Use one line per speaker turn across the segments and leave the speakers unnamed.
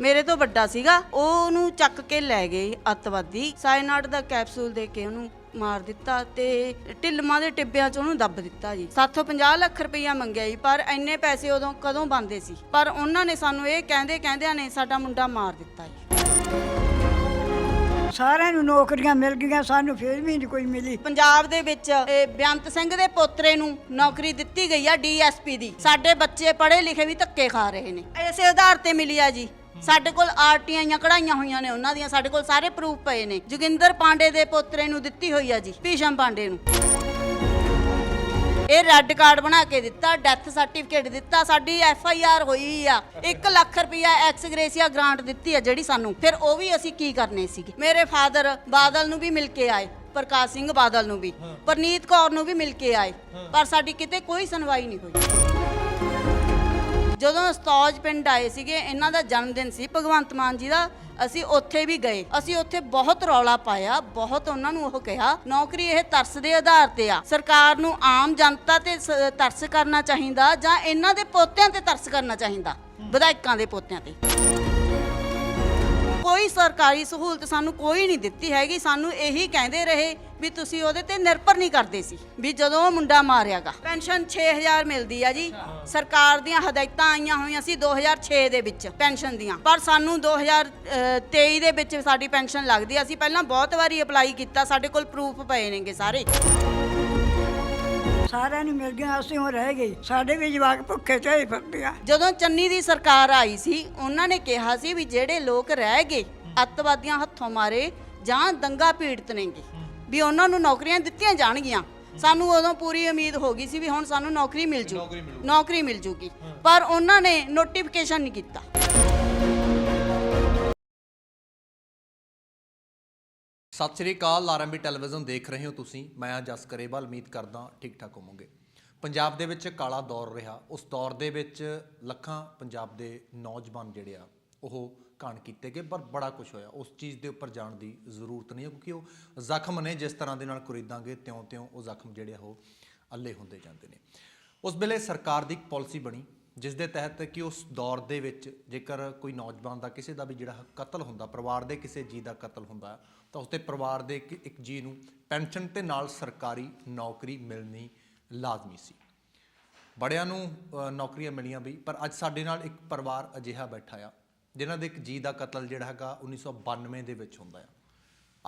ਮੇਰੇ ਤੋਂ ਵੱਡਾ ਸੀਗਾ ਉਹ ਉਹਨੂੰ ਚੱਕ ਕੇ ਲੈ ਗਏ ਅੱਤਵਾਦੀ। ਸਾਇਨਾਟ ਦਾ ਕੈਪਸੂਲ ਦੇ ਕੇ ਉਹਨੂੰ ਮਾਰ ਦਿੱਤਾ ਤੇ ਢਿਲਮਾਂ ਦੇ ਟਿੱਬਿਆਂ 'ਚ ਉਹਨੂੰ ਦੱਬ ਦਿੱਤਾ ਜੀ। 750 ਲੱਖ ਰੁਪਈਆ ਮੰਗਿਆ ਜੀ ਪਰ ਇੰਨੇ ਪੈਸੇ ਉਦੋਂ ਕਦੋਂ ਬੰਦੇ ਸੀ? ਪਰ ਉਹਨਾਂ ਨੇ ਸਾਨੂੰ ਇਹ ਕਹਿੰਦੇ ਕਹਿੰਦਿਆਂ ਨੇ ਸਾਡਾ ਮੁੰਡਾ ਮਾਰ ਦਿੱਤਾ ਜੀ।
ਸਾਰਿਆਂ ਨੂੰ ਨੌਕਰੀਆਂ ਮਿਲ ਗਈਆਂ ਸਾਨੂੰ ਫਿਰ ਵੀ ਨਹੀਂ ਕੋਈ ਮਿਲੀ।
ਪੰਜਾਬ ਦੇ ਵਿੱਚ ਇਹ ਬੇਅੰਤ ਸਿੰਘ ਦੇ ਪੋਤਰੇ ਨੂੰ ਨੌਕਰੀ ਦਿੱਤੀ ਗਈ ਆ ਡੀਐਸਪੀ ਦੀ। ਸਾਡੇ ਬੱਚੇ ਪੜ੍ਹੇ ਲਿਖੇ ਵੀ ਧੱਕੇ ਖਾ ਰਹੇ ਨੇ। ਇਸੇ ਆਧਾਰ ਤੇ ਮਿਲੀ ਆ ਜੀ। ਸਾਡੇ ਕੋਲ ਆਰਟੀਆਈਆਂ ਕਢਾਈਆਂ ਹੋਈਆਂ ਨੇ ਉਹਨਾਂ ਦੀਆਂ ਸਾਡੇ ਕੋਲ ਸਾਰੇ ਪ੍ਰੂਫ ਪਏ ਨੇ। ਜੋਗਿੰਦਰ ਪਾਂਡੇ ਦੇ ਪੋਤਰੇ ਨੂੰ ਦਿੱਤੀ ਹੋਈ ਆ ਜੀ ਭੀਸ਼ਮ ਪਾਂਡੇ ਨੂੰ। ਇਹ ਰੈੱਡ ਕਾਰਡ ਬਣਾ ਕੇ ਦਿੱਤਾ ਡੈਥ ਸਰਟੀਫਿਕੇਟ ਦਿੱਤਾ ਸਾਡੀ ਐਫ ਆਈ ਆਰ ਹੋਈ ਆ। 1 ਲੱਖ ਰੁਪਇਆ ਐਕਸ ਗ੍ਰੇਸੀਆ ਗ੍ਰਾਂਟ ਦਿੱਤੀ ਆ ਜਿਹੜੀ ਸਾਨੂੰ। ਫਿਰ ਉਹ ਵੀ ਅਸੀਂ ਕੀ ਕਰਨੇ ਸੀਗੇ? ਮੇਰੇ ਫਾਦਰ ਬਾਦਲ ਨੂੰ ਵੀ ਮਿਲ ਕੇ ਆਏ ਪ੍ਰਕਾਸ਼ ਸਿੰਘ ਬਾਦਲ ਨੂੰ ਵੀ। ਪਰਨੀਤ ਕੌਰ ਨੂੰ ਵੀ ਮਿਲ ਕੇ ਆਏ ਪਰ ਸਾਡੀ ਕਿਤੇ ਕੋਈ ਸੁਣਵਾਈ ਨਹੀਂ ਹੋਈ। ਜਦੋਂ ਅਸਤੌਜ ਪਿੰਡ ਆਏ ਸੀਗੇ ਇਹਨਾਂ ਦਾ ਜਨਮ ਦਿਨ ਸੀ ਭਗਵੰਤ ਮਾਨ ਜੀ ਦਾ ਅਸੀਂ ਉੱਥੇ ਵੀ ਗਏ। ਅਸੀਂ ਉੱਥੇ ਬਹੁਤ ਰੌਲਾ ਪਾਇਆ ਬਹੁਤ ਉਹਨਾਂ ਨੂੰ ਉਹ ਕਿਹਾ ਨੌਕਰੀ ਇਹ ਤਰਸ ਦੇ ਆਧਾਰ ਤੇ ਆ। ਸਰਕਾਰ ਨੂੰ ਆਮ ਜਨਤਾ ਤੇ ਸ- ਤਰਸ ਕਰਨਾ ਚਾਹੀਦਾ ਜਾਂ ਇਹਨਾਂ ਦੇ ਪੋਤਿਆਂ ਤੇ ਤਰਸ ਕਰਨਾ ਚਾਹੀਦਾ? ਵਿਧਾਇਕਾਂ ਦੇ ਪੋਤਿਆਂ ਤੇ। ਕੋਈ ਸਰਕਾਰੀ ਸਹੂਲਤ ਸਾਨੂੰ ਕੋਈ ਨਹੀਂ ਦਿੱਤੀ ਹੈਗੀ, ਸਾਨੂੰ ਇਹੀ ਕਹਿੰਦੇ ਰਹੇ ਵੀ ਤੁਸੀਂ ਉਹਦੇ ਤੇ ਨਿਰਭਰ ਨਹੀਂ ਕਰਦੇ ਸੀ, ਵੀ ਜਦੋਂ ਉਹ ਮੁੰਡਾ ਮਾਰਿਆਗਾ। ਪੈਨਸ਼ਨ 6000 ਮਿਲਦੀ ਆ ਜੀ, ਸਰਕਾਰ ਦੀਆਂ ਹਦਾਇਤਾਂ ਆਈਆਂ ਹੋਈਆਂ ਸੀ 2006 ਦੇ ਵਿੱਚ, ਪੈਨਸ਼ਨ ਦੀਆਂ। ਪਰ ਸਾਨੂੰ 2023 ਦੇ ਵਿੱਚ ਸਾਡੀ ਪੈਨਸ਼ਨ ਲੱਗਦੀ ਆ। ਅਸੀਂ ਪਹਿਲਾਂ ਬਹੁਤ ਵਾਰੀ ਅਪਲਾਈ ਕੀਤਾ, ਸਾਡੇ ਕੋਲ ਪ੍ਰੂਫ ਪਏ ਨੇਗੇ ਸਾਰੇ।
ਸਾਰਿਆਂ ਨੂੰ ਮਿਲ ਗਈਆਂ ਅਸੀਂ ਉਹ ਰਹਿ ਗਏ। ਸਾਡੇ ਵੀ ਜਵਾਕ ਭੁੱਖੇ ਝਾਈ ਫਿਰਦੇ ਆ।
ਜਦੋਂ ਚੰਨੀ ਦੀ ਸਰਕਾਰ ਆਈ ਸੀ ਉਹਨਾਂ ਨੇ ਕਿਹਾ ਸੀ ਵੀ ਜਿਹੜੇ ਲੋਕ ਰਹਿ ਗਏ ਅੱਤਵਾਦੀਆਂ ਹੱਥੋਂ ਮਾਰੇ ਜਾਂ ਦੰਗਾ ਪੀੜਤ ਨੇਗੇ ਵੀ ਉਹਨਾਂ ਨੂੰ ਨੌਕਰੀਆਂ ਦਿੱਤੀਆਂ ਜਾਣਗੀਆਂ। ਸਾਨੂੰ ਉਦੋਂ ਪੂਰੀ ਉਮੀਦ ਹੋ ਗਈ ਸੀ ਵੀ ਹੁਣ ਸਾਨੂੰ ਨੌਕਰੀ ਮਿਲ ਜੂ ਨੌਕਰੀ ਮਿਲ। ਜੂਗੀ। ਪਰ ਉਹਨਾਂ ਨੇ ਨੋਟੀਫਿਕੇਸ਼ਨ ਨਹੀਂ ਕੀਤਾ।
ਸਤਿ ਸ਼੍ਰੀ ਅਕਾਲ ਆਰਐਮਬੀ ਟੈਲੀਵਿਜ਼ਨ ਦੇਖ ਰਹੇ ਹੋ ਤੁਸੀਂ। ਮੈਂ ਹਾਂ ਜਸ ਕਰੇਵਾਲ, ਉਮੀਦ ਕਰਦਾ ਠੀਕ ਠਾਕ ਹੋਵੋਗੇ। ਪੰਜਾਬ ਦੇ ਵਿੱਚ ਕਾਲਾ ਦੌਰ ਰਿਹਾ। ਉਸ ਦੌਰ ਦੇ ਵਿੱਚ ਲੱਖਾਂ ਪੰਜਾਬ ਦੇ ਨੌਜਵਾਨ ਜਿਹੜੇ ਆ, ਉਹ ਕਾਣ ਕੀਤੇ ਗਏ, ਪਰ ਬੜਾ ਕੁਝ ਹੋਇਆ। ਉਸ ਚੀਜ਼ ਦੇ ਉੱਪਰ ਜਾਣ ਦੀ ਜ਼ਰੂਰਤ ਨਹੀਂ ਹੈ, ਕਿਉਂਕਿ ਉਹ ਜ਼ਖਮ ਨੇ, ਜਿਸ ਤਰ੍ਹਾਂ ਦੇ ਨਾਲ ਕੁਰੀਦਾਂਗੇ ਤਿਉਂ-ਤਿਉਂ ਉਹ ਜ਼ਖਮ ਜਿਹੜੇ ਆ, ਉਹ ਅੱਲੇ ਹੁੰਦੇ ਜਾਂਦੇ ਨੇ। ਉਸ ਵੇਲੇ ਸਰਕਾਰ ਦੀ ਇੱਕ ਪਾਲਿਸੀ ਬਣੀ, ਜਿਸ ਦੇ ਤਹਿਤ ਕਿ ਉਸ ਦੌਰ ਦੇ ਵਿੱਚ ਜੇਕਰ ਕੋਈ ਨੌਜਵਾਨ ਦਾ ਕਿਸੇ ਦਾ ਵੀ ਜਿਹੜਾ ਕਤਲ ਹੁੰਦਾ, ਪਰਿਵਾਰ ਦੇ ਕਿਸੇ ਜੀ ਦਾ ਕਤਲ ਹੁੰਦਾ ਤਾਂ ਉਸਦੇ ਪਰਿਵਾਰ ਦੇ ਇੱਕ ਇੱਕ ਜੀ ਨੂੰ ਪੈਨਸ਼ਨ ਤੇ ਨਾਲ ਸਰਕਾਰੀ ਨੌਕਰੀ ਮਿਲਣੀ ਲਾਜ਼ਮੀ ਸੀ। ਬੜਿਆਂ ਨੂੰ ਨੌਕਰੀਆਂ ਮਿਲੀਆਂ ਵੀ, ਪਰ ਅੱਜ ਸਾਡੇ ਨਾਲ ਇੱਕ ਪਰਿਵਾਰ ਅਜਿਹਾ ਬੈਠਾ ਆ, ਜਿਨ੍ਹਾਂ ਦੇ ਇੱਕ ਜੀ ਦਾ ਕਤਲ ਜਿਹੜਾ ਹੈਗਾ 1992 ਦੇ ਵਿੱਚ ਹੁੰਦਾ ਆ।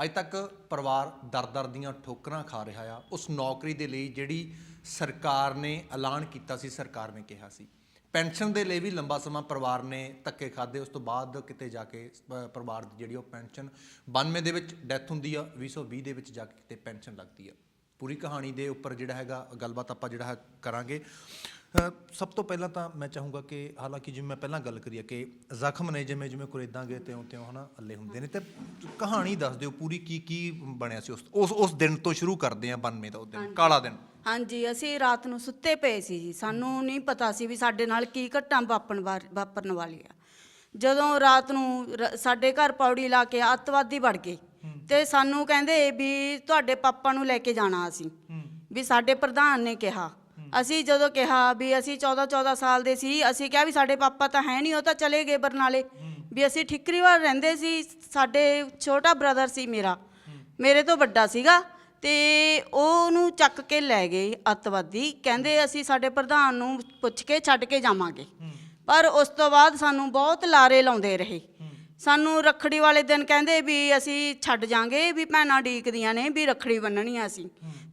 ਅੱਜ ਤੱਕ ਪਰਿਵਾਰ ਦਰ-ਦਰ ਦੀਆਂ ਠੋਕਰਾਂ ਖਾ ਰਿਹਾ ਆ। ਉਸ ਨੌਕਰੀ ਦੇ ਲਈ ਜਿਹੜੀ ਸਰਕਾਰ ਨੇ ਐਲਾਨ ਕੀਤਾ ਸੀ, ਸਰਕਾਰ ਨੇ ਕਿਹਾ ਸੀ। ਪੈਨਸ਼ਨ ਦੇ ਲਈ ਵੀ ਲੰਬਾ ਸਮਾਂ ਪਰਿਵਾਰ ਨੇ ਧੱਕੇ ਖਾਦੇ ਉਸ ਤੋਂ ਬਾਅਦ ਕਿਤੇ ਜਾ ਕੇ ਪ- ਪਰਿਵਾਰ ਦੀ ਜਿਹੜੀ ਉਹ ਪੈਨਸ਼ਨ 92 ਦੇ ਵਿੱਚ ਡੈਥ ਹੁੰਦੀ ਆ 2020 ਦੇ ਵਿੱਚ ਜਾ ਕੇ ਕਿਤੇ ਪੈਨਸ਼ਨ ਲੱਗਦੀ ਆ। ਪੂਰੀ ਕਹਾਣੀ ਦੇ ਉੱਪਰ ਜਿਹੜਾ ਹੈਗਾ ਗੱਲਬਾਤ ਆਪਾਂ ਜਿਹੜਾ ਹੈ ਕਰਾਂਗੇ। ਅ, ਸਭ ਤੋਂ ਪਹਿਲਾਂ ਤਾਂ ਮੈਂ ਚਾਹੂੰਗਾ ਕਿ ਹਾਲਾਂਕਿ ਜਿਵੇਂ ਮੈਂ ਪਹਿਲਾਂ ਗੱਲ ਕਰੀ ਆ ਕਿ ਜ਼ਖਮ ਨੇ ਜਿਵੇਂ ਜਿਵੇਂ ਕੁਰੇਦਾਂਗੇ ਤਿਉਂ ਤਿਉਂ ਹਨਾ ਅੱਲੇ ਹੁੰਦੇ ਨੇ ਤੇ ਕਹਾਣੀ ਦੱਸ ਦਿਓ ਪੂਰੀ ਕੀ ਕੀ ਬਣਿਆ ਸੀ ਉਸ ਉਸ ਉਸ ਦਿਨ ਤੋਂ ਸ਼ੁਰੂ ਕਰਦੇ ਆ 92 ਦਾ ਉਹ ਦਿਨ ਕਾਲਾ ਦਿਨ।
ਹਾਂਜੀ ਅਸੀਂ ਰਾਤ ਨੂੰ ਸੁੱਤੇ ਪਏ ਸੀ ਜੀ। ਸਾਨੂੰ ਨਹੀਂ ਪਤਾ ਸੀ ਵੀ ਸਾਡੇ ਨਾਲ ਕੀ ਘਟਨਾ ਵਾਪਰਨ ਵਾਰ- ਵਾਪਰਨ ਵਾਲੀ ਆ। ਜਦੋਂ ਰਾਤ ਨੂੰ ਰ- ਸਾਡੇ ਘਰ ਪੌੜੀ ਲਾ ਕੇ ਅੱਤਵਾਦੀ ਵੜ ਗਏ ਤੇ ਸਾਨੂੰ ਕਹਿੰਦੇ ਵੀ ਤੁਹਾਡੇ ਪਾਪਾ ਨੂੰ ਲੈ ਕੇ ਜਾਣਾ ਅਸੀਂ। ਵੀ ਸਾਡੇ ਪ੍ਰਧਾਨ ਨੇ ਕਿਹਾ। ਅਸੀਂ ਜਦੋਂ ਕਿਹਾ ਵੀ ਅਸੀਂ 14 14 ਸਾਲ ਦੇ ਸੀ ਅਸੀਂ ਕਿਹਾ ਵੀ ਸਾਡੇ ਪਾਪਾ ਤਾਂ ਹੈ ਨਹੀਂ ਉਹ ਤਾਂ ਚਲੇ ਗਏ ਬਰਨਾਲੇ। ਵੀ ਅਸੀਂ ਠਿਕਰੀਵਾਲ ਰਹਿੰਦੇ ਸੀ ਸਾਡੇ ਛੋਟਾ ਬ੍ਰਦਰ ਸੀ ਮੇਰਾ। ਮੇਰੇ ਤੋਂ ਵੱਡਾ ਸੀਗਾ। ਤੇ ਉਹਨੂੰ ਚੱਕ ਕੇ ਲੈ ਗਏ ਅੱਤਵਾਦੀ। ਕਹਿੰਦੇ ਅਸੀਂ ਸਾਡੇ ਪ੍ਰਧਾਨ ਨੂੰ ਪੁੱਛ ਕੇ ਛੱਡ ਕੇ ਜਾਵਾਂਗੇ। ਪਰ ਉਸ ਤੋਂ ਬਾਅਦ ਸਾਨੂੰ ਬਹੁਤ ਲਾਰੇ ਲਾਉਂਦੇ ਰਹੇ। ਸਾਨੂੰ ਰੱਖੜੀ ਵਾਲੇ ਦਿਨ ਕਹਿੰਦੇ ਵੀ ਅਸੀਂ ਛੱਡ ਜਾਾਂਗੇ ਵੀ ਭੈਣਾਂ ਡੀਕਦੀਆਂ ਨੇ ਵੀ ਰੱਖੜੀ ਬੰਨਣੀ ਆ ਅਸੀਂ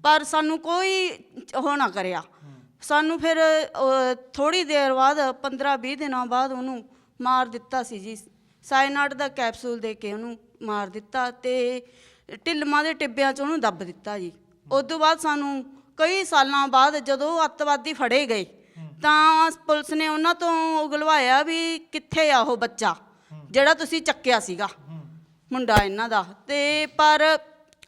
ਪਰ ਸਾਨੂੰ ਕੋਈ ਉਹ ਨਾ ਕਰਿਆ। ਸਾਨੂੰ ਫਿਰ ਥੋੜੀ ਦੇਰ ਬਾਅਦ 15-20 ਦਿਨਾਂ ਬਾਅਦ ਉਹਨੂੰ ਮਾਰ ਦਿੱਤਾ ਸੀ ਜੀ। ਸਾਇਨਾਟ ਦਾ ਕੈਪਸੂਲ ਦੇ ਕੇ ਉਹਨੂੰ ਮਾਰ ਦਿੱਤਾ ਤੇ ਢਿਲਮਾਂ ਦੇ ਟਿੱਬਿਆਂ 'ਚ ਉਹਨੂੰ ਦੱਬ ਦਿੱਤਾ ਜੀ। ਉਸ ਤੋਂ ਬਾਅਦ ਸਾਨੂੰ ਕਈ ਸਾਲਾਂ ਬਾਅਦ ਜਦੋਂ ਉਹ ਅੱਤਵਾਦੀ ਫੜੇ ਗਏ, ਤਾਂ ਪੁਲਿਸ ਨੇ ਉਹਨਾਂ ਤੋਂ ਉਗਲਵਾਇਆ ਵੀ ਕਿੱਥੇ ਆ ਉਹ ਬੱਚਾ, ਜਿਹੜਾ ਤੁਸੀਂ ਚੱਕਿਆ ਸੀਗਾ ਮੁੰਡਾ ਇਹਨਾਂ ਦਾ। ਤੇ ਪਰ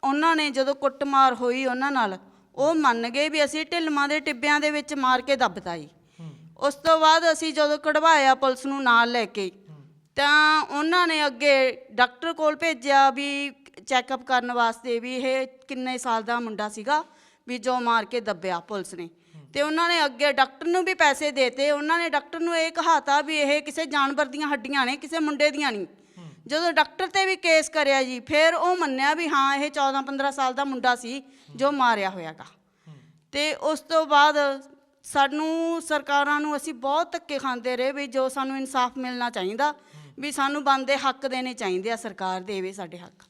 ਉਹਨਾਂ ਨੇ ਜਦੋਂ ਕੁੱਟਮਾਰ ਹੋਈ ਉਹਨਾਂ ਨਾਲ, ਉਹ ਮੰਨ ਗਏ ਵੀ ਅਸੀਂ ਢਿਲਮਾਂ ਦੇ ਟਿੱਬਿਆਂ ਦੇ ਵਿੱਚ ਮਾਰ ਕੇ ਦੱਬਤਾ ਜੀ। ਉਸ ਤੋਂ ਬਾਅਦ ਅਸੀਂ ਜਦੋਂ ਕਢਵਾਇਆ ਪੁਲਿਸ ਨੂੰ ਨਾਲ ਲੈ ਕੇ, ਤਾਂ ਉਹਨਾਂ ਨੇ ਅੱਗੇ ਡਾਕਟਰ ਕੋਲ ਭੇਜਿਆ ਵੀ ਚੈੱਕਅਪ ਕਰਨ ਵਾਸਤੇ ਵੀ ਇਹ ਕਿੰਨੇ ਸਾਲ ਦਾ ਮੁੰਡਾ ਸੀਗਾ ਵੀ ਜੋ ਮਾਰ ਕੇ ਦੱਬਿਆ ਪੁਲਿਸ ਨੇ। ਤੇ ਉਹਨਾਂ ਨੇ ਅੱਗੇ ਡਾਕਟਰ ਨੂੰ ਵੀ ਪੈਸੇ ਦੇਤੇ, ਉਹਨਾਂ ਨੇ ਡਾਕਟਰ ਨੂੰ ਇਹ ਕਹਾਤਾ ਵੀ ਇਹ ਕਿਸੇ ਜਾਨਵਰ ਦੀਆਂ ਹੱਡੀਆਂ ਨੇ, ਕਿਸੇ ਮੁੰਡੇ ਦੀਆਂ ਨਹੀਂ। ਜਦੋਂ ਡਾਕਟਰ ਤੇ ਵੀ ਕੇਸ ਕਰਿਆ ਜੀ, ਫਿਰ ਉਹ ਮੰਨਿਆ ਵੀ ਹਾਂ, ਇਹ 14 15 ਸਾਲ ਦਾ ਮੁੰਡਾ ਸੀ ਜੋ ਮਾਰਿਆ ਹੋਇਆਗਾ। ਤੇ ਉਸ ਤੋਂ ਬਾਅਦ ਸਾਨੂੰ ਸਰਕਾਰਾਂ ਨੂੰ ਅਸੀਂ ਬਹੁਤ ਧੱਕੇ ਖਾਂਦੇ ਰਹੇ ਵੀ ਜੋ ਸਾਨੂੰ ਇਨਸਾਫ ਮਿਲਣਾ ਚਾਹੀਦਾ, ਵੀ ਸਾਨੂੰ ਬੰਦੇ ਹੱਕ ਦੇਣੇ ਚਾਹੀਦੇ ਆ, ਸਰਕਾਰ ਦੇਵੇ ਸਾਡੇ ਹੱਕ।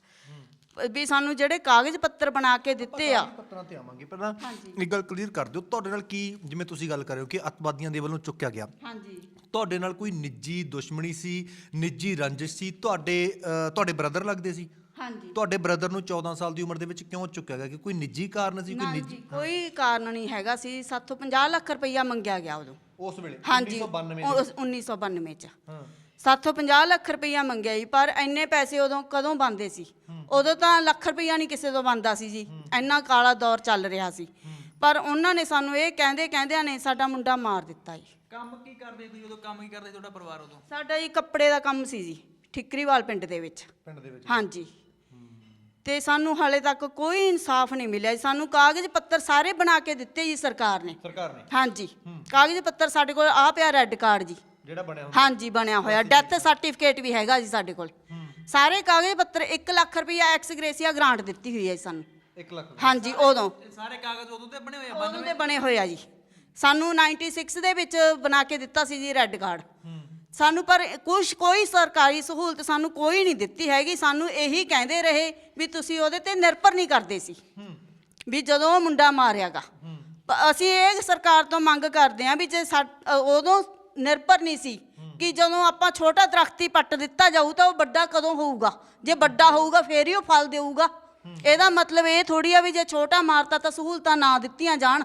ਵੀ ਸਾਨੂੰ ਜਿਹੜੇ ਕਾਗਜ਼ ਪੱਤਰ ਬਣਾ ਕੇ ਦਿੱਤੇ ਆ।
ਪੱਤਰਾਂ ਤੇ ਆਵਾਂਗੇ। ਪਹਿਲਾਂ ਇੱਕ ਗੱਲ ਕਲੀਅਰ ਕਰ ਦਿਓ। ਤੁਹਾਡੇ ਨਾਲ ਕੀ ਜਿਵੇਂ ਤੁਸੀਂ ਗੱਲ ਕਰ ਰਹੇ ਹੋ ਕਿ ਅੱਤਵਾਦੀਆਂ ਦੇ ਵੱਲੋਂ ਚੁੱਕਿਆ ਗਿਆ।
ਹਾਂਜੀ।
ਤੁਹਾਡੇ ਨਾਲ ਕੋਈ ਨਿੱਜੀ ਦੁਸ਼ਮਣੀ ਸੀ ਨਿੱਜੀ ਰੰਜਿਸ਼ ਸੀ? ਤੁਹਾਡੇ ਤੁਹਾਡੇ ਬ੍ਰਦਰ ਲੱਗਦੇ ਸੀ?
ਹਾਂਜੀ।
ਤੁਹਾਡੇ ਬ੍ਰਦਰ ਨੂੰ 14 ਸਾਲ ਦੀ ਉਮਰ ਦੇ ਵਿੱਚ ਕਿਉਂ ਚੁੱਕਿਆ ਗਿਆ? ਕਿ ਕੋਈ ਨਿੱਜੀ ਕਾਰਨ ਸੀ ਕੋਈ ਨਿੱਜੀ
ਕੋਈ ਕਾਰਨ ਨਹੀਂ ਹੈਗਾ ਸੀ। ਸਾਥੋਂ 50 ਲੱਖ ਰੁਪਈਆ ਮੰਗਿਆ ਗਿਆ ਉਦੋਂ।
ਉਸ ਵੇਲੇ
ਹਾਂਜੀ।
1992
ਉਸ 1992 ਚ।
ਹਾਂ।
ਸਾਥੋਂ 50 ਲੱਖ ਰੁਪਈਆ ਮੰਗਿਆ ਜੀ ਪਰ ਇੰਨੇ ਪੈਸੇ ਉਦੋਂ ਕਦੋਂ ਬੰਦੇ ਸੀ? ਉਦੋਂ ਤਾਂ ਲੱਖ ਰੁਪਈਆ ਨਹੀਂ ਕਿਸੇ ਤੋਂ ਬੰਦਾ ਸੀ ਜੀ ਇੰਨਾ ਕਾਲਾ ਦੌਰ ਚੱਲ ਰਿਹਾ ਸੀ। ਪਰ ਉਹਨਾਂ ਨੇ ਸਾਨੂੰ ਇਹ ਕਹਿੰਦੇ ਕਹਿੰਦਿਆਂ ਨੇ ਸਾਡਾ ਮੁੰਡਾ ਮਾਰ ਦਿੱਤਾ ਜੀ।
ਕੰਮ ਕੀ ਕਰਦੇ ਤੁਸੀਂ? ਉਦੋਂ ਕੰਮ ਕੀ ਕਰਦੇ ਸੀ ਤੁਹਾਡਾ ਪਰਿਵਾਰ ਉਦੋਂ?
ਸਾਡਾ ਜੀ ਕੱਪੜੇ ਦਾ ਕੰਮ ਸੀ ਜੀ ਠਿਕਰੀਵਾਲ ਪਿੰਡ ਦੇ ਵਿੱਚ।
ਪਿੰਡ ਦੇ ਵਿੱਚ।
ਹਾਂਜੀ। ਤੇ ਸਾਨੂੰ ਹਾਲੇ ਤੱਕ ਕੋਈ ਇਨਸਾਫ ਨਹੀਂ ਮਿਲਿਆ ਜੀ। ਸਾਨੂੰ ਕਾਗਜ਼ ਪੱਤਰ ਸਾਰੇ ਬਣਾ ਕੇ ਦਿੱਤੇ ਜੀ ਸਰਕਾਰ ਨੇ।
ਸਰਕਾਰ ਨੇ?
ਹਾਂਜੀ। ਕਾਗਜ਼ ਪੱਤਰ ਸਾਡੇ ਕੋਲ ਆ ਪਿਆ ਰੈੱਡ ਕਾਰਡ ਜੀ।
ਜਿਹੜਾ ਬਣਿਆ
ਹਾਂਜੀ ਬਣਿਆ ਹੋਇਆ। ਡੈਥ ਸਰਟੀਫਿਕੇਟ ਵੀ ਹੈਗਾ ਜੀ ਸਾਡੇ ਕੋਲ। ਸਾਰੇ ਕਾਗਜ਼ ਪੱਤਰ 1 ਲੱਖ ਰੁਪਈਆ ਐਕਸ ਗ੍ਰੇਸੀਆ ਗ੍ਰਾਂਟ ਦਿੱਤੀ ਹੋਈ ਹੈ ਜੀ ਸਾਨੂੰ।
1 ਲੱਖ
ਹਾਂਜੀ ਉਦੋਂ।
ਸਾਰੇ ਕਾਗਜ਼ ਉਦੋਂ ਤੇ ਬਣੇ ਹੋਏ ਆ
ਉਦੋਂ ਦੇ ਬਣੇ ਹੋਏ ਆ ਜੀ। ਸਾਨੂੰ 96 ਦੇ ਵਿੱਚ ਬਣਾ ਕੇ ਦਿੱਤਾ ਸੀ ਜੀ ਰੈੱਡ ਕਾਰਡ ਸਾਨੂੰ ਪਰ ਕੁਛ ਕੋਈ ਸਰਕਾਰੀ ਸਹੂਲਤ ਸਾਨੂੰ ਕੋਈ ਨਹੀਂ ਦਿੱਤੀ ਹੈਗੀ ਸਾਨੂੰ ਇਹੀ ਕਹਿੰਦੇ ਰਹੇ ਵੀ ਤੁਸੀਂ ਉਹਦੇ ਤੇ ਨਿਰਭਰ ਨਹੀਂ ਕਰਦੇ ਸੀ। ਵੀ ਜਦੋਂ ਮੁੰਡਾ ਮਾਰਿਆਗਾ। ਅਸੀਂ ਇਹ ਸਰਕਾਰ ਤੋਂ ਮੰਗ ਕਰਦੇ ਹਾਂ ਵੀ ਜੇ ਉਦੋਂ ਨਿਰਭਰ ਨਹੀਂ ਸੀ ਕਿ ਜਦੋਂ ਆਪਾਂ ਛੋਟਾ ਦਰਖਤ ਪੱਟ ਦਿੱਤਾ ਜਾਊ ਤਾਂ ਉਹ ਵੱਡਾ ਕਦੋਂ ਹੋਊਗਾ? ਜੇ ਵੱਡਾ ਹੋਊਗਾ ਫੇਰ ਹੀ ਉਹ ਫਲ ਦੇਊਗਾ। ਇਹਦਾ ਮਤਲਬ ਇਹ ਥੋੜੀ ਆ ਵੀ ਜੇ ਛੋਟਾ ਮਾਰਤਾ ਤਾਂ ਸਹੂਲਤਾਂ ਨਾ ਦਿੱਤੀਆਂ ਜਾਣ।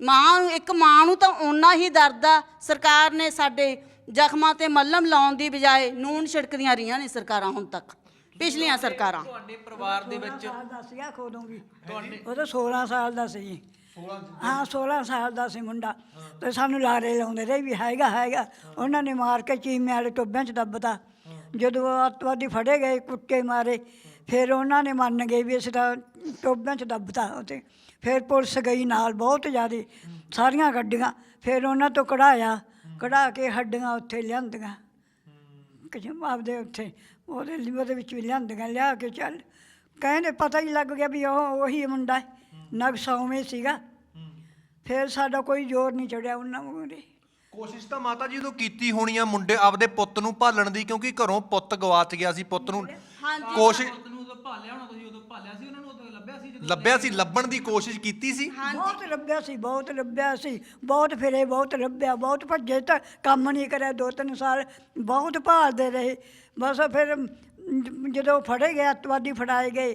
ਮਾਂ ਇੱਕ ਮਾਂ ਨੂੰ ਤਾਂ ਓਨਾ ਹੀ ਦਰਦ ਆ। ਸਰਕਾਰ ਨੇ ਸਾਡੇ ਜ਼ਖਮਾਂ ਤੇ ਮੱਲਮ ਲਾਉਣ ਦੀ ਬਜਾਏ ਨੂਨ ਛਿੜਕਦੀਆਂ ਰਹੀਆਂ ਨੇ ਸਰਕਾਰਾਂ ਹੁਣ ਤੱਕ ਪਿਛਲੀਆਂ ਸਰਕਾਰਾਂ।
ਤੁਹਾਡੇ ਪਰਿਵਾਰ ਦੇ ਵਿੱਚ
ਸਾਲ ਦਾ ਸੀਗਾ ਖੋਦੋਂ ਵੀ। ਉਹ ਤਾਂ 16 ਸਾਲ ਦਾ ਸੀ। ਜੀ ਹਾਂ 16 ਸਾਲ ਦਾ ਸੀ ਮੁੰਡਾ। ਤੇ ਸਾਨੂੰ ਲਾਰੇ ਲਾਉਂਦੇ ਰਹੇ ਵੀ ਹੈਗਾ ਹੈਗਾ। ਉਹਨਾਂ ਨੇ ਮਾਰ ਕੇ ਚੀਮੇ ਵਾਲੇ ਟੋਬਿਆਂ 'ਚ ਦੱਬਤਾ। ਜਦੋਂ ਉਹ ਅੱਤਵਾਦੀ ਫੜੇ ਗਏ ਕੁੱਟੇ ਮਾਰੇ ਫਿਰ ਉਹਨਾਂ ਨੇ ਮੰਨ ਗਏ ਵੀ ਅਸੀਂ ਤਾਂ ਟੋਬਿਆਂ 'ਚ ਦੱਬਤਾ ਉਤੇ ਫਿਰ ਪੁਲਿਸ ਗਈ ਨਾਲ ਬਹੁਤ ਜ਼ਿਆਦੇ ਸਾਰੀਆਂ ਗੱਡੀਆਂ। ਫਿਰ ਉਹਨਾਂ ਤੋਂ ਕਢਾਇਆ। ਕਢਾ ਕੇ ਹੱਡੀਆਂ ਉੱਥੇ ਲਿਆਂਦੀਆਂ। ਕਿ ਆਪਦੇ ਉੱਥੇ ਉਹਦੇ ਲਿਵਰ ਦੇ ਵਿੱਚ ਵੀ ਲਿਆਂਦੀਆਂ ਲਿਆ ਕੇ ਚੱਲ। ਕਹਿੰਦੇ ਪਤਾ ਹੀ ਲੱਗ ਗਿਆ ਵੀ ਉਹ ਉਹੀ ਮੁੰਡਾ ਹੈ ਨਕਸ਼ਾ ਉਵੇਂ ਸੀਗਾ। ਫਿਰ ਸਾਡਾ ਕੋਈ ਜ਼ੋਰ ਨਹੀਂ ਚੜਿਆ ਉਹਨਾਂ ਮੂਹਰੇ।
ਕੋਸ਼ਿਸ਼ ਤਾਂ ਮਾਤਾ ਜੀ ਉਦੋਂ ਕੀਤੀ ਹੋਣੀ ਆ ਮੁੰਡੇ ਆਪਦੇ ਪੁੱਤ ਨੂੰ ਭਾਲਣ ਦੀ ਕਿਉਂਕਿ ਘਰੋਂ ਪੁੱਤ ਗਵਾਚ ਗਿਆ ਸੀ ਪੁੱਤ ਨੂੰ ਕੋਸ਼ਿਸ਼
ਪੁੱਤ ਨੂੰ ਉਦੋਂ ਭਾਲਿਆ ਹੋਣਾ ਤੁਸੀਂ ਭਾਲਿਆ ਸੀ ਉਹਨਾਂ ਨੂੰ ਉਦੋਂ ਲੱਭਿਆ ਸੀ ਜਦੋਂ
ਲੱਭਿਆ ਸੀ ਲੱਭਣ ਦੀ ਕੋਸ਼ਿਸ਼ ਕੀਤੀ ਸੀ?
ਬਹੁਤ ਲੱਭਿਆ ਸੀ ਬਹੁਤ ਲੱਭਿਆ ਸੀ ਬਹੁਤ ਫਿਰੇ ਬਹੁਤ ਲੱਭਿਆ ਬਹੁਤ ਭੱਜੇ ਤਾਂ ਕੰਮ ਨਹੀਂ ਕਰਿਆ ਦੋ ਤਿੰਨ ਸਾਲ ਬਹੁਤ ਭਾਲਦੇ ਰਹੇ। ਬਸ ਫਿਰ ਜ- ਜਦੋਂ ਫੜੇ ਗਏ ਅੱਤਵਾਦੀ ਫੜਾਏ ਗਏ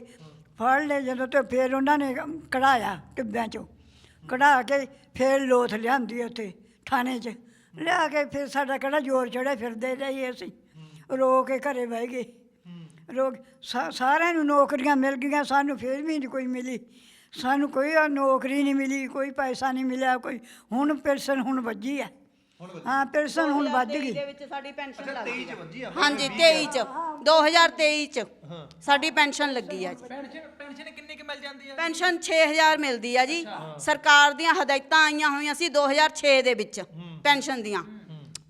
ਫੜ ਲਏ ਜਦੋਂ ਤੇ ਫਿਰ ਉਹਨਾਂ ਨੇ ਕਢਾਇਆ ਟਿੱਬਿਆਂ ਚੋਂ। ਕਢਾ ਕੇ ਫਿਰ ਲੋਥ ਲਿਆਂਦੀ ਉੱਥੇ ਥਾਣੇ 'ਚ। ਲਿਆ ਕੇ ਫਿਰ ਸਾਡਾ ਕਿਹੜਾ ਜ਼ੋਰ ਚੜਿਆ ਫਿਰਦੇ ਰਹੇ ਅਸੀਂ। ਰੋ ਕੇ ਘਰੇ ਬਹਿ ਗਏ। ਲੋਕ ਸਾ- ਸਾਰਿਆਂ ਨੂੰ ਨੌਕਰੀਆਂ ਮਿਲ ਗਈਆਂ ਸਾਨੂੰ ਫਿਰ ਵੀ ਨਹੀਂ ਕੋਈ ਮਿਲੀ। ਸਾਨੂੰ ਕੋਈ ਆ ਨੌਕਰੀ ਨਹੀਂ ਮਿਲੀ ਕੋਈ ਪੈਸਾ ਨਹੀਂ ਮਿਲਿਆ ਕੋਈ ਹੁਣ ਪੈਨਸ਼ਨ ਹੁਣ ਵੱਜੀ ਆ। ਹਾਂ ਪੈਨਸ਼ਨ ਹੁਣ ਵੱਧ ਗਈ।
ਦੇ ਵਿੱਚ ਸਾਡੀ ਪੈਨਸ਼ਨ ਲੱਗੀ ਆ। ਹਾਂਜੀ 23 ਚ। 2023 ਚ ਸਾਡੀ ਪੈਨਸ਼ਨ ਲੱਗੀ ਆ ਜੀ।
ਪੈਨਸ਼ਨ ਪੈਨਸ਼ਨ ਕਿੰਨੀ ਕੁ ਮਿਲ ਜਾਂਦੀ ਆ?
ਪੈਨਸ਼ਨ 6000 ਮਿਲਦੀ ਆ ਜੀ। ਸਰਕਾਰ ਦੀਆਂ ਹਦਾਇਤਾਂ ਆਈਆਂ ਹੋਈਆਂ ਸੀ 2006 ਦੇ ਵਿੱਚ ਪੈਨਸ਼ਨ ਦੀਆਂ।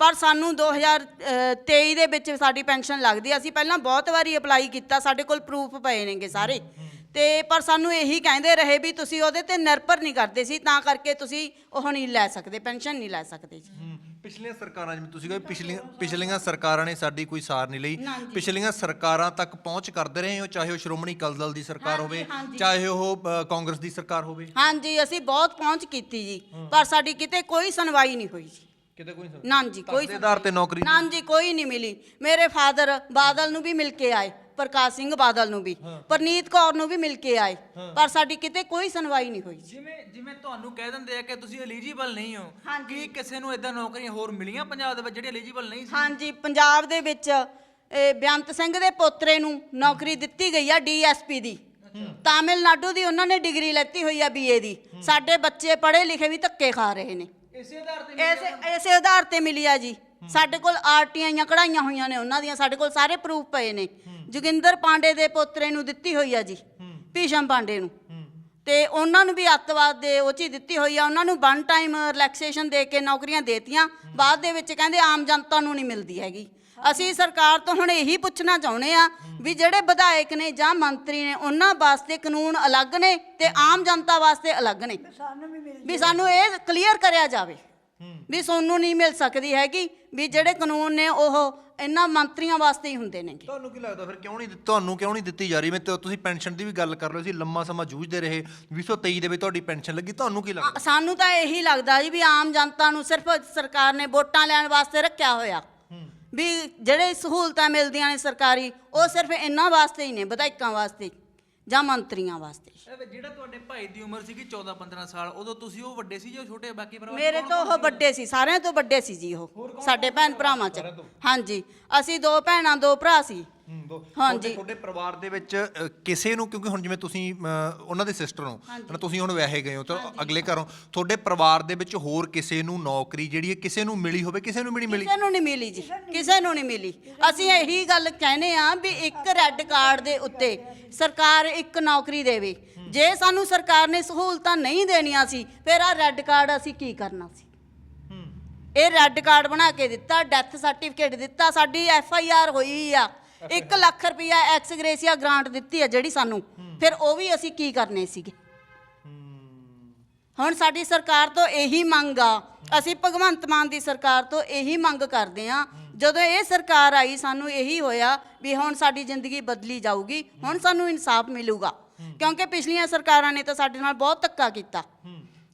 ਪਰ ਸਾਨੂੰ 2023 ਦੇ ਵਿੱਚ ਸਾਡੀ ਪੈਨਸ਼ਨ ਲੱਗਦੀ। ਅਸੀਂ ਪਹਿਲਾਂ ਬਹੁਤ ਵਾਰੀ ਅਪਲਾਈ ਕੀਤਾ ਸਾਡੇ ਕੋਲ ਪ੍ਰੂਫ ਪਏ ਨੇਗੇ ਸਾਰੇ। ਤੇ ਪਰ ਸਾਨੂੰ ਇਹੀ ਕਹਿੰਦੇ ਰਹੇ ਵੀ ਤੁਸੀਂ ਉਹਦੇ ਤੇ ਨਿਰਭਰ ਨਹੀਂ ਕਰਦੇ ਸੀ ਤਾਂ ਕਰਕੇ ਤੁਸੀਂ ਉਹ ਨਹੀਂ ਲੈ ਸਕਦੇ ਪੈਨਸ਼ਨ ਨਹੀਂ ਲੈ ਸਕਦੇ ਜੀ।
ਪਿਛਲੀਆਂ ਸਰਕਾਰਾਂ ਜਿਵੇਂ ਤੁਸੀਂ ਕਹਿੰਦੇ ਪਿਛਲੀਆਂ ਪਿਛਲੀਆਂ ਸਰਕਾਰਾਂ ਨੇ ਸਾਡੀ ਕੋਈ ਸਾਰ ਨਹੀਂ ਲਈ। ਪਿਛਲੀਆਂ ਸਰਕਾਰਾਂ ਤੱਕ ਪਹੁੰਚ ਕਰਦੇ ਰਹੇ ਹੋ ਚਾਹੇ ਉਹ ਸ਼੍ਰੋਮਣੀ ਅਕਾਲੀ ਦਲ ਦੀ ਸਰਕਾਰ ਹੋਵੇ ਚਾਹੇ ਉਹ ਕਾਂਗਰਸ ਦੀ ਸਰਕਾਰ ਹੋਵੇ।
ਹਾਂਜੀ ਅਸੀਂ ਬਹੁਤ ਪਹੁੰਚ ਕੀਤੀ ਜੀ ਪਰ ਸਾਡੀ ਕਿਤੇ ਕੋਈ ਸੁਣਵਾਈ ਨਹੀਂ ਹੋਈ ਜੀ।
ਕਿਤੇ ਕੋਈ
ਨਾਂ ਜੀ ਕੋਈ
ਆਧਾਰ ਤੇ ਨੌਕਰੀ
ਨਾਂ ਜੀ ਕੋਈ ਨਹੀਂ ਮਿਲੀ। ਮੇਰੇ ਫਾਦਰ ਬਾਦਲ ਨੂੰ ਵੀ ਮਿਲ ਕੇ ਆਏ ਪ੍ਰਕਾਸ਼ ਸਿੰਘ ਬਾਦਲ ਨੂੰ ਵੀ। ਪਰਨੀਤ ਕੌਰ ਨੂੰ ਵੀ ਮਿਲ ਕੇ ਆਏ ਪਰ ਸਾਡੀ ਕਿਤੇ ਕੋਈ ਸੁਣਵਾਈ ਨਹੀਂ ਹੋਈ।
ਜਿਵੇਂ ਜਿਵੇਂ ਤੁਹਾਨੂੰ ਕਹਿ ਦਿੰਦੇ ਆ ਕਿ ਤੁਸੀਂ ਐਲੀਜੀਬਲ ਨਹੀਂ ਹੋ। ਕੀ ਕਿਸੇ ਨੂੰ ਇਦਾਂ ਨੌਕਰੀਆਂ ਹੋਰ ਮਿਲੀਆਂ ਪੰਜਾਬ ਦੇ ਵਿੱਚ ਜਿਹੜੇ ਐਲੀਜੀਬਲ ਨਹੀਂ ਸੀ?
ਹਾਂਜੀ ਪੰਜਾਬ ਦੇ ਵਿੱਚ ਇਹ ਬੇਅੰਤ ਸਿੰਘ ਦੇ ਪੋਤਰੇ ਨੂੰ ਨੌਕਰੀ ਦਿੱਤੀ ਗਈ ਆ ਡੀਐਸਪੀ ਦੀ। ਤਾਮਿਲਨਾਡੂ ਦੀ ਉਹਨਾਂ ਨੇ ਡਿਗਰੀ ਲੈਤੀ ਹੋਈ ਆ ਬੀਏ ਦੀ। ਸਾਡੇ ਬੱਚੇ ਪੜ੍ਹੇ ਲਿਖੇ ਵੀ ਧੱਕੇ ਖਾ ਰਹੇ ਨੇ।
ਇਸੇ ਆਧਾਰ ਤੇ
ਇਸੇ ਇਸੇ ਆਧਾਰ ਤੇ ਮਿਲੀ ਆ ਜੀ ਸਾਡੇ ਕੋਲ ਆਰਟੀਆਈਆਂ ਕਢਾਈਆਂ ਹੋਈਆਂ ਨੇ ਉਹਨਾਂ ਦੀਆਂ ਸਾਡੇ ਕੋਲ ਸਾਰੇ ਪ੍ਰੂਫ ਪਏ ਨੇ। ਜੋਗਿੰਦਰ ਪਾਂਡੇ ਦੇ ਪੋਤਰੇ ਨੂੰ ਦਿੱਤੀ ਹੋਈ ਆ ਜੀ ਭੀਸ਼ਮ ਪਾਂਡੇ ਨੂੰ। ਤੇ ਉਹਨਾਂ ਨੂੰ ਵੀ ਅੱਤਵਾਦ ਦੇ ਉਹ 'ਚ ਹੀ ਦਿੱਤੀ ਹੋਈ ਆ ਉਹਨਾਂ ਨੂੰ ਵਨ ਟਾਈਮ ਰਿਲੈਕਸੇਸ਼ਨ ਦੇ ਕੇ ਨੌਕਰੀਆਂ ਦੇਤੀਆਂ। ਬਾਅਦ ਦੇ ਵਿੱਚ ਕਹਿੰਦੇ ਆਮ ਜਨਤਾ ਨੂੰ ਨਹੀਂ ਮਿਲਦੀ ਹੈਗੀ। ਅਸੀਂ ਸਰਕਾਰ ਤੋਂ ਹੁਣ ਇਹੀ ਪੁੱਛਣਾ ਚਾਹੁੰਦੇ ਆ ਵੀ ਜਿਹੜੇ ਵਿਧਾਇਕ ਨੇ ਜਾਂ ਮੰਤਰੀ ਨੇ ਉਹਨਾਂ ਵਾਸਤੇ ਕਾਨੂੰਨ ਅਲੱਗ ਨੇ ਤੇ ਆਮ ਜਨਤਾ ਵਾਸਤੇ ਅਲੱਗ ਨੇ?
ਵੀ
ਸਾਨੂੰ ਇਹ ਕਲੀਅਰ ਕਰਿਆ ਜਾਵੇ ਵੀ ਸੋਨੂੰ ਨਹੀਂ ਮਿਲ ਸਕਦੀ ਹੈਗੀ ਵੀ ਜਿਹੜੇ ਕਾਨੂੰਨ ਨੇ ਉਹ ਇਹਨਾਂ ਮੰਤਰੀਆਂ ਵਾਸਤੇ ਹੀ ਹੁੰਦੇ ਨੇਗੇ।
ਤੁਹਾਨੂੰ ਕੀ ਲੱਗਦਾ ਫਿਰ ਕਿਉਂ ਨਹੀਂ ਤੁਹਾਨੂੰ ਕਿਉਂ ਨਹੀਂ ਦਿੱਤੀ ਜਾ ਰਹੀ? ਮੈਂ ਤੁਸੀਂ ਪੈਨਸ਼ਨ ਦੀ ਵੀ ਗੱਲ ਕਰ ਰਹੇ ਸੀ ਲੰਮਾ ਸਮਾਂ ਜੂਝਦੇ ਰਹੇ 2023 ਦੇ ਵਿੱਚ ਤੁਹਾਡੀ ਪੈਨਸ਼ਨ ਲੱਗੀ ਤੁਹਾਨੂੰ ਕੀ ਲੱਗਦਾ?
ਸਾਨੂੰ ਤਾਂ ਇਹੀ ਲੱਗਦਾ ਜੀ ਵੀ ਆਮ ਜਨਤਾ ਨੂੰ ਸਿਰਫ ਸਰਕਾਰ ਨੇ ਵੋਟਾਂ ਲੈਣ ਵਾਸਤੇ ਰੱਖਿਆ ਹੋਇਆ। ਵੀ ਜਿਹੜੇ ਸਹੂਲਤਾਂ ਮਿਲਦੀਆਂ ਨੇ ਸਰਕਾਰੀ ਉਹ ਸਿਰਫ ਇਹਨਾਂ ਵਾਸਤੇ ਹੀ ਨੇ ਵਿਧਾਇਕਾਂ ਵਾਸਤੇ ਜਾਂ ਮੰਤਰੀਆਂ ਵਾਸਤੇ।
ਜਿਹੜਾ ਤੁਹਾਡੇ ਭਾਈ ਦੀ ਉਮਰ ਸੀਗੀ 14 15 ਸਾਲ ਉਦੋਂ ਤੁਸੀਂ ਉਹ ਵੱਡੇ ਸੀ ਜੋ ਛੋਟੇ ਬਾਕੀ 'ਚ
ਮੇਰੇ ਤੋਂ ਉਹ ਵੱਡੇ ਸੀ ਸਾਰਿਆਂ ਤੋਂ ਵੱਡੇ ਸੀ ਜੀ ਉਹ ਸਾਡੇ ਭੈਣ ਭਰਾਵਾਂ ਚ। ਹਾਂਜੀ ਅਸੀਂ ਦੋ ਭੈਣਾਂ ਦੋ ਭਰਾ ਸੀ। ਹਾਂਜੀ।
ਤੁਹਾਡੇ ਪਰਿਵਾਰ ਦੇ ਵਿੱਚ ਅ, ਕਿਸੇ ਨੂੰ ਕਿਉਂਕਿ ਹੁਣ ਜਿਵੇਂ ਤੁਸੀਂ ਅ, ਉਹਨਾਂ ਦੇ ਸਿਸਟਰ ਹੋ ਹਨਾ ਤੁਸੀਂ ਹੁਣ ਵਿਆਹੇ ਗਏ ਹੋ ਤਾਂ ਅਗਲੇ ਘਰੋਂ ਤੁਹਾਡੇ ਪਰਿਵਾਰ ਦੇ ਵਿੱਚ ਹੋਰ ਕਿਸੇ ਨੂੰ ਨੌਕਰੀ ਜਿਹੜੀ ਹੈ ਕਿਸੇ ਨੂੰ ਮਿਲੀ ਹੋਵੇ ਕਿਸੇ ਨੂੰ ਵੀ ਨਹੀਂ ਮਿਲੀ?
ਕਿਸੇ ਨੂੰ ਨਹੀਂ ਮਿਲੀ ਜੀ ਕਿਸੇ ਨੂੰ ਨਹੀਂ ਮਿਲੀ। ਅਸੀਂ ਇਹੀ ਗੱਲ ਕਹਿੰਦੇ ਆ ਵੀ ਇੱਕ ਰੈੱਡ ਕਾਰਡ ਦੇ ਉੱਤੇ ਸਰਕਾਰ ਇੱਕ ਨੌਕਰੀ ਦੇਵੇ। ਜੇ ਸਾਨੂੰ ਸਰਕਾਰ ਨੇ ਸਹੂਲਤਾਂ ਨਹੀਂ ਦੇਣੀਆਂ ਸੀ ਫਿਰ ਆ ਰੈੱਡ ਕਾਰਡ ਅਸੀਂ ਕੀ ਕਰਨਾ ਸੀ? ਇਹ ਰੈੱਡ ਕਾਰਡ ਬਣਾ ਕੇ ਦਿੱਤਾ ਡੈਥ ਸਰਟੀਫਿਕੇਟ ਦਿੱਤਾ ਸਾਡੀ ਐਫ ਆਈ ਆਰ ਹੋਈ ਆ। 1 ਲੱਖ ਰੁਪਇਆ ਐਕਸ ਗ੍ਰੇਸੀਆ ਗ੍ਰਾਂਟ ਦਿੱਤੀ ਆ ਜਿਹੜੀ ਸਾਨੂੰ। ਫਿਰ ਉਹ ਵੀ ਅਸੀਂ ਕੀ ਕਰਨੇ ਸੀਗੇ? ਹੁਣ ਸਾਡੀ ਸਰਕਾਰ ਤੋਂ ਇਹੀ ਮੰਗ ਆ। ਅਸੀਂ ਭਗਵੰਤ ਮਾਨ ਦੀ ਸਰਕਾਰ ਤੋਂ ਇਹੀ ਮੰਗ ਕਰਦੇ ਆ ਜਦੋਂ ਇਹ ਸਰਕਾਰ ਆਈ, ਸਾਨੂੰ ਇਹੀ ਹੋਇਆ ਵੀ ਹੁਣ ਸਾਡੀ ਜ਼ਿੰਦਗੀ ਬਦਲੀ ਜਾਊਗੀ, ਹੁਣ ਸਾਨੂੰ ਇਨਸਾਫ ਮਿਲੂਗਾ। ਕਿਉਂਕਿ ਪਿਛਲੀਆਂ ਸਰਕਾਰਾਂ ਨੇ ਤਾਂ ਸਾਡੇ ਨਾਲ ਬਹੁਤ ਧੱਕਾ ਕੀਤਾ।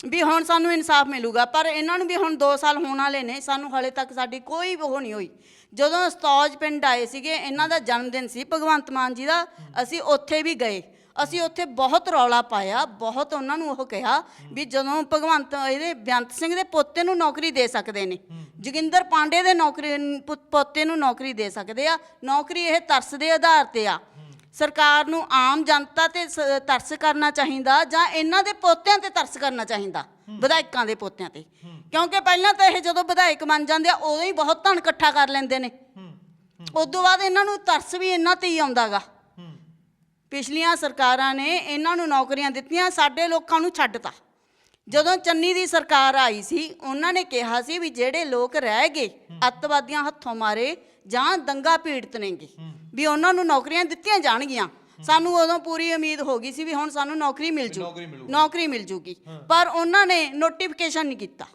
ਵੀ ਹੁਣ ਸਾਨੂੰ ਇਨਸਾਫ ਮਿਲੂਗਾ। ਪਰ ਇਹਨਾਂ ਨੂੰ ਵੀ ਹੁਣ 2 ਸਾਲ ਹੋਣ ਵਾਲੇ ਨੇ, ਸਾਨੂੰ ਹਲੇ ਤੱਕ ਸਾਡੀ ਕੋਈ ਉਹ ਨਹੀਂ ਹੋਈ। ਜਦੋਂ ਅਸਤੌਜ ਪਿੰਡ ਆਏ ਸੀਗੇ ਇਹਨਾਂ ਦਾ ਜਨਮ ਦਿਨ ਸੀ ਭਗਵੰਤ ਮਾਨ ਜੀ ਦਾ ਅਸੀਂ ਉੱਥੇ ਵੀ ਗਏ। ਅਸੀਂ ਉੱਥੇ ਬਹੁਤ ਰੌਲਾ ਪਾਇਆ ਬਹੁਤ ਉਹਨਾਂ ਨੂੰ ਉਹ ਕਿਹਾ ਵੀ ਜਦੋਂ ਭਗਵੰਤ ਇਹਦੇ ਬੇਅੰਤ ਸਿੰਘ ਦੇ ਪੋਤੇ ਨੂੰ ਨੌਕਰੀ ਦੇ ਸਕਦੇ ਨੇ ਜੋਗਿੰਦਰ ਪਾਂਡੇ ਦੇ ਨੌਕਰੀ ਪੋਤੇ ਨੂੰ ਨੌਕਰੀ ਦੇ ਸਕਦੇ ਆ ਨੌਕਰੀ ਇਹ ਤਰਸ ਦੇ ਆਧਾਰ ਤੇ ਆ। ਸਰਕਾਰ ਨੂੰ ਆਮ ਜਨਤਾ ਤੇ ਤਰਸ ਕਰਨਾ ਚਾਹੀਦਾ ਜਾਂ ਇਹਨਾਂ ਦੇ ਪੋਤਿਆਂ ਤੇ ਤਰਸ ਕਰਨਾ ਚਾਹੀਦਾ ਵਿਧਾਇਕਾਂ ਦੇ ਪੋਤਿਆਂ ਤੇ। ਕਿਉਂਕਿ ਪਹਿਲਾਂ ਤਾਂ ਇਹ ਜਦੋਂ ਵਿਧਾਇਕ ਬਣ ਜਾਂਦੇ ਆ ਉਦੋਂ ਹੀ ਬਹੁਤ ਧਨ ਇਕੱਠਾ ਕਰ ਲੈਂਦੇ ਨੇ। ਉਸ ਤੋਂ ਬਾਅਦ ਇਹਨਾਂ ਨੂੰ ਤਰਸ ਵੀ ਇਹਨਾਂ ਤੇ ਹੀ। ਆਉਂਦਾਗਾ ਪਿਛਲੀਆਂ ਸਰਕਾਰਾਂ ਨੇ ਇਹਨਾਂ ਨੂੰ ਨੌਕਰੀਆਂ ਦਿੱਤੀਆਂ ਸਾਡੇ ਲੋਕਾਂ ਨੂੰ ਛੱਡਤਾ। ਜਦੋਂ ਚੰਨੀ ਦੀ ਸਰਕਾਰ ਆਈ ਸੀ ਉਹਨਾਂ ਨੇ ਕਿਹਾ ਸੀ ਵੀ ਜਿਹੜੇ ਲੋਕ ਰਹਿ ਗਏ ਅੱਤਵਾਦੀਆਂ ਹੱਥੋਂ ਮਾਰੇ ਜਾਂ ਦੰਗਾ ਪੀੜਤ ਨੇਗੇ ਵੀ ਉਹਨਾਂ ਨੂੰ ਨੌਕਰੀਆਂ ਦਿੱਤੀਆਂ ਜਾਣਗੀਆਂ। ਸਾਨੂੰ ਉਦੋਂ ਪੂਰੀ ਉਮੀਦ ਹੋ ਗਈ ਸੀ ਵੀ ਹੁਣ ਸਾਨੂੰ ਨੌਕਰੀ ਮਿਲ ਜੂ। ਨੌਕਰੀ ਮਿਲ ਜੂਗੀ। ਪਰ ਉਹਨਾਂ ਨੇ ਨੋਟੀਫਿਕੇਸ਼ਨ ਨਹੀਂ ਕੀਤਾ।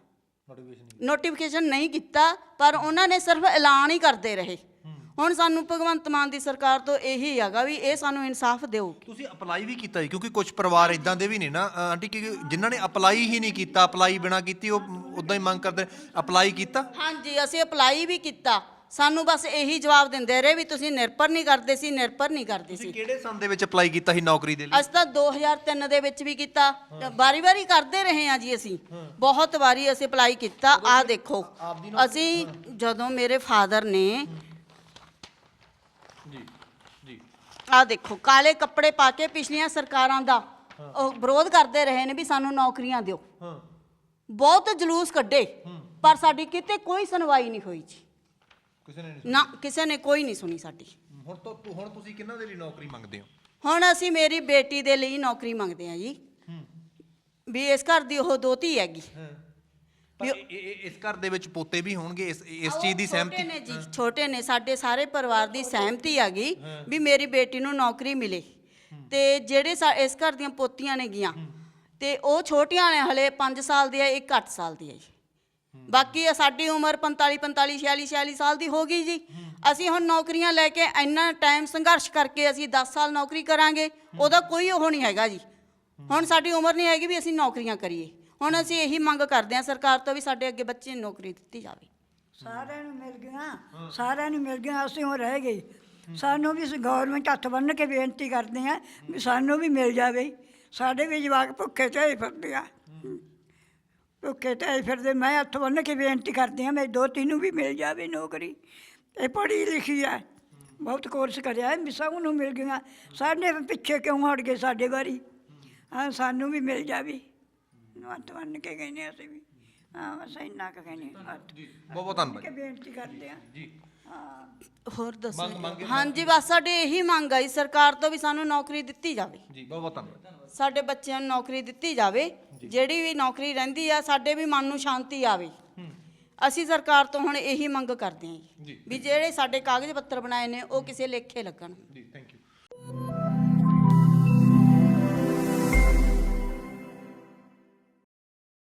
ਨੋਟੀਫਿਕੇਸ਼ਨ ਨਹੀਂ ਕੀਤਾ। ਪਰ ਉਹਨਾਂ ਨੇ ਸਿਰਫ ਐਲਾਨ ਹੀ ਕਰਦੇ ਰਹੇ। ਹੁਣ ਸਾਨੂੰ ਭਗਵੰਤ ਮਾਨ ਦੀ ਸਰਕਾਰ ਤੋਂ ਇਹੀ ਹੈਗਾ ਵੀ ਇਹ ਸਾਨੂੰ ਇਨਸਾਫ ਦਿਓ।
ਤੁਸੀਂ ਅਪਲਾਈ ਵੀ ਕੀਤਾ ਜੀ ਕਿਉਂਕਿ ਕੁਝ ਪਰਿਵਾਰ ਇਦਾਂ ਦੇ ਵੀ ਨੇ ਨਾ ਆਂਟੀ ਕਿ ਜਿਨ੍ਹਾਂ ਨੇ ਅਪਲਾਈ ਹੀ ਨਹੀਂ ਕੀਤਾ ਅਪਲਾਈ ਬਿਨਾ ਕੀਤੀ ਉਹ ਉਦਾਂ ਹੀ ਮੰਗ ਕਰਦੇ ਅਪਲਾਈ ਕੀਤਾ?
ਹਾਂਜੀ ਅਸੀਂ ਅਪਲਾਈ ਵੀ ਕੀਤਾ। ਸਾਨੂੰ ਬਸ ਇਹੀ ਜਵਾਬ ਦਿੰਦੇ ਰਹੇ ਵੀ ਤੁਸੀਂ ਨਿਰਭਰ ਨਹੀਂ ਕਰਦੇ ਸੀ ਨਿਰਭਰ ਨਹੀਂ ਕਰਦੇ ਸੀ।
ਤੁਸੀਂ ਕਿਹੜੇ ਸੰਨ ਦੇ ਵਿੱਚ ਅਪਲਾਈ ਕੀਤਾ ਸੀ ਨੌਕਰੀ ਦੇ ਲਈ?
ਅਸੀਂ ਤਾਂ 2003 ਦੇ ਵਿੱਚ ਵੀ ਕੀਤਾ। ਵਾਰੀ-ਵਾਰੀ ਕਰਦੇ ਰਹੇ ਹਾਂ ਜੀ ਅਸੀਂ। ਬਹੁਤ ਵਾਰੀ ਅਸੀਂ ਅਪਲਾਈ ਕੀਤਾ। ਆਹ ਦੇਖੋ। ਅਸੀਂ ਜਦੋਂ ਮੇਰੇ ਫਾਦਰ ਨੇ
ਜੀ ਜੀ।
ਆਹ ਦੇਖੋ ਕਾਲੇ ਕੱਪੜੇ ਪਾ ਕੇ ਪਿਛਲੀਆਂ ਸਰਕਾਰਾਂ ਦਾ ਉਹ ਵਿਰੋਧ ਕਰਦੇ ਰਹੇ ਨੇ ਵੀ ਸਾਨੂੰ ਨੌਕਰੀਆਂ ਦਿਓ।
ਹਾਂ।
ਬਹੁਤ ਜਲੂਸ ਕੱਢੇ। ਪਰ ਸਾਡੀ ਕਿਤੇ ਕੋਈ ਸੁਣਵਾਈ ਨਹੀਂ ਹੋਈ ਜੀ।
ਕਿਸੇ ਨੇ ਨਹੀਂ
ਨਾ ਕਿਸੇ ਨੇ ਕੋਈ ਨਹੀਂ ਸੁਣੀ ਸਾਡੀ।
ਹੁਣ ਤੋਂ ਹੁਣ ਤੁਸੀਂ ਕਿਹਨਾਂ ਦੇ ਲਈ ਨੌਕਰੀ ਮੰਗਦੇ ਹੋ?
ਹੁਣ ਅਸੀਂ ਮੇਰੀ ਬੇਟੀ ਦੇ ਲਈ ਨੌਕਰੀ ਮੰਗਦੇ ਹਾਂ ਜੀ। ਵੀ ਇਸ ਘਰ ਦੀ ਉਹ ਦੋਤੀ ਹੈਗੀ।
ਪਰ ਇਹ- ਇਹ- ਇਸ ਘਰ ਦੇ ਵਿੱਚ ਪੋਤੇ ਵੀ ਹੋਣਗੇ ਇਸ ਇਸ ਚੀਜ਼ ਦੀ
ਛੋਟੇ
ਸਹਿਮਤੀ
ਨੇ ਜੀ ਛੋਟੇ ਨੇ ਸਾਡੇ ਸਾਰੇ ਪਰਿਵਾਰ ਦੀ ਸਹਿਮਤੀ ਹੈਗੀ ਵੀ ਮੇਰੀ ਬੇਟੀ ਨੂੰ ਨੌਕਰੀ ਮਿਲੇ। ਤੇ ਜਿਹੜੇ ਸਾ- ਇਸ ਘਰ ਦੀਆਂ ਪੋਤੀਆਂ ਨੇ ਗੀਆਂ ਤੇ ਉਹ ਛੋਟੀਆਂ ਨੇ ਹਲੇ 5 ਸਾਲ ਦੀ ਹੈ ਇੱਕ 8 ਸਾਲ ਦੀ ਹੈ ਜੀ। ਬਾਕੀ ਇਹ ਸਾਡੀ ਉਮਰ 45 45 46 46 ਸਾਲ ਦੀ ਹੋ ਗਈ ਜੀ। ਅਸੀਂ ਹੁਣ ਨੌਕਰੀਆਂ ਲੈ ਕੇ ਇੰਨਾ ਟਾਈਮ ਸੰਘਰਸ਼ ਕਰਕੇ ਅਸੀਂ 10 ਸਾਲ ਨੌਕਰੀ ਕਰਾਂਗੇ, ਉਹਦਾ ਕੋਈ ਉਹ ਨਹੀਂ ਹੈਗਾ ਜੀ। ਹੁਣ ਸਾਡੀ ਉਮਰ ਨਹੀਂ ਹੈਗੀ ਵੀ ਅਸੀਂ ਨੌਕਰੀਆਂ ਕਰੀਏ। ਹੁਣ ਅਸੀਂ ਇਹੀ ਮੰਗ ਕਰਦੇ ਹਾਂ ਸਰਕਾਰ ਤੋਂ ਵੀ ਸਾਡੇ ਅੱਗੇ ਬੱਚੇ ਨੂੰ ਨੌਕਰੀ ਦਿੱਤੀ ਜਾਵੇ।
ਸਾਰਿਆਂ ਨੂੰ ਮਿਲ ਗਈਆਂ ਸਾਰਿਆਂ ਨੂੰ ਮਿਲ ਗਈਆਂ ਅਸੀਂ ਹੁਣ ਰਹਿ ਗਏ। ਸਾਨੂੰ ਵੀ ਗਵਰਨਮੈਂਟ ਹੱਥ ਬੰਨ੍ਹ ਕੇ ਬੇਨਤੀ ਕਰਦੇ ਆ ਵੀ ਸਾਨੂੰ ਵੀ ਮਿਲ ਜਾਵੇ। ਸਾਡੇ ਵੀ ਜਵਾਕ ਭੁੱਖੇ ਤੇ ਫਿਰਦੇ ਆ। ਭੁੱਖੇ ਤੇ ਫਿਰਦੇ ਮੈਂ ਹੱਥ ਬੰਨ੍ਹ ਕੇ ਬੇਨਤੀ ਕਰਦੀ ਆ ਮੇਰੇ ਦੋ ਨੂੰ ਵੀ ਮਿਲ ਜਾਵੇ ਨੌਕਰੀ। ਇਹ ਪੜ੍ਹੀ ਲਿਖੀ ਆ ਬਹੁਤ ਕੋਰਸ ਕਰਿਆ ਹੈ ਸਭ ਨੂੰ ਮਿਲ ਗਈਆਂ। ਸਾਡੇ ਪਿੱਛੇ ਕਿਉਂ ਹਟ ਗਏ ਸਾਡੇ ਵਾਰੀ? ਹਾਂ ਸਾਨੂੰ ਵੀ ਮਿਲ ਜਾਵੇ। ਹੱਥ ਬੰਨ੍ਹ ਕੇ ਕਹਿੰਦੇ ਅਸੀਂ ਵੀ। ਹਾਂ ਬਸ ਇੰਨਾ ਕੁ ਕਹਿੰਦੇ ਹਾਂ ਹੱਥ
ਜੀ ਬਹੁਤ ਬਹੁਤ ਧੰਨਵਾਦ।
ਕੇ ਬੇਨਤੀ ਕਰਦੇ ਆ।
ਜੀ।
ਹੋਰ ਦੱਸੋ। ਹਾਂਜੀ ਬਸ ਸਾਡੇ ਇਹੀ ਮੰਗ ਆਈ ਸਰਕਾਰ ਤੋਂ ਵੀ ਸਾਨੂੰ ਨੌਕਰੀ ਦਿੱਤੀ ਜਾਵੇ।
ਜੀ ਬਹੁਤ ਬਹੁਤ ਧੰਨਵਾਦ।
ਸਾਡੇ ਬੱਚਿਆਂ ਨੂੰ ਨੌਕਰੀ ਦਿੱਤੀ ਜਾਵੇ। ਜਿਹੜੀ ਵੀ ਨੌਕਰੀ ਰਹਿੰਦੀ ਆ ਸਾਡੇ ਵੀ ਮਨ ਨੂੰ ਸ਼ਾਂਤੀ ਆਵੇ। ਅਸੀਂ ਸਰਕਾਰ ਤੋਂ ਹੁਣ ਇਹੀ ਮੰਗ ਕਰਦੇ ਹਾਂ ਜੀ ਵੀ ਜਿਹੜੇ ਸਾਡੇ ਕਾਗਜ਼ ਪੱਤਰ ਬਣਾਏ ਨੇ ਉਹ ਕਿਸੇ ਲੇਖੇ ਲੱਗਣ।